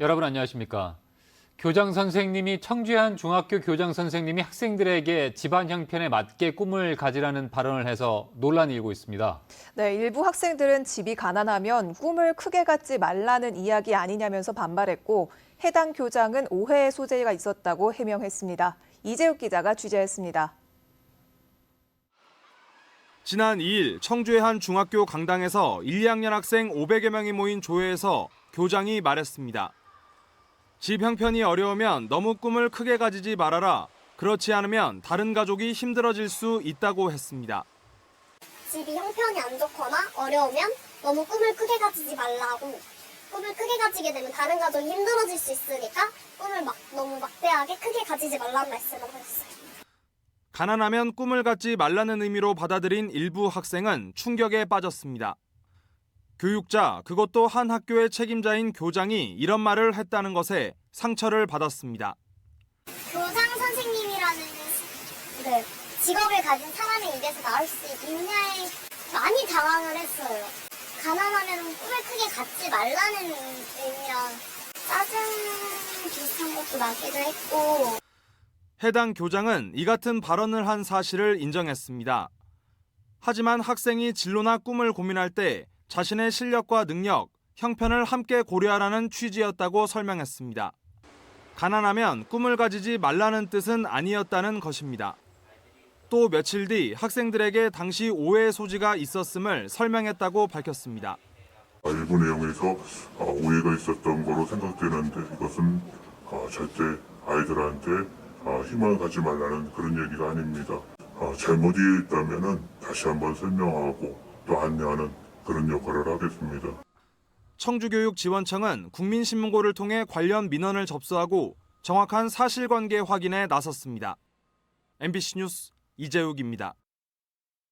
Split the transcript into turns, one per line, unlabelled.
여러분 안녕하십니까? 교장 선생님이 청주한 중학교 교장 선생님이 학생들에게 집안 형편에 맞게 꿈을 가지라는 발언을 해서 논란이 일고 있습니다.
네, 일부 학생들은 집이 가난하면 꿈을 크게 갖지 말라는 이야기 아니냐면서 반발했고 해당 교장은 오해의 소재가 있었다고 해명했습니다. 이재욱 기자가 취재했습니다.
지난 2일 청주의 한 중학교 강당에서 1, 2학년 학생 500여 명이 모인 조회에서 교장이 말했습니다. 집 형편이 어려우면 너무 꿈을 크게 가지지 말아라. 그렇지 않으면 다른 가족이 힘들어질 수 있다고 했습니다.
집이 형편이 안 좋거나 어려우면 너무 꿈을 크게 가지지 말라고. 꿈을 크게 가지게 되면 다른 가족이 힘들어질 수 있으니까 꿈을 막 너무 막대하게 크게 가지지 말라는 말씀을 하셨어요.
가난하면 꿈을 갖지 말라는 의미로 받아들인 일부 학생은 충격에 빠졌습니다. 교육자, 그것도 한 학교의 책임자인 교장이 이런 말을 했다는 것에 상처를 받았습니다.
교장 선생님이라는 네, 직업을 가진 사람의 입에서 나올 수 있냐에 많이 당황을 했어요. 가난하면 꿈을 크게 갖지 말라는 의미랑 짜증 비슷한 것도 나기도 했고
해당 교장은 이 같은 발언을 한 사실을 인정했습니다. 하지만 학생이 진로나 꿈을 고민할 때 자신의 실력과 능력, 형편을 함께 고려하라는 취지였다고 설명했습니다. 가난하면 꿈을 가지지 말라는 뜻은 아니었다는 것입니다. 또 며칠 뒤 학생들에게 당시 오해의 소지가 있었음을 설명했다고 밝혔습니다.
아, 일부 내용에서 아, 오해가 있었던 거로 생각되는데 이것은 아, 절대 아이들한테 아, 희망을 갖지 말라는 그런 얘기가 아닙니다. 아, 잘못이 있다면 다시 한번 설명하고 또 안내하는 그런 역할을 하겠습니다.
청주교육지원청은 국민신문고를 통해 관련 민원을 접수하고 정확한 사실관계 확인에 나섰습니다. MBC 뉴스 이재욱입니다.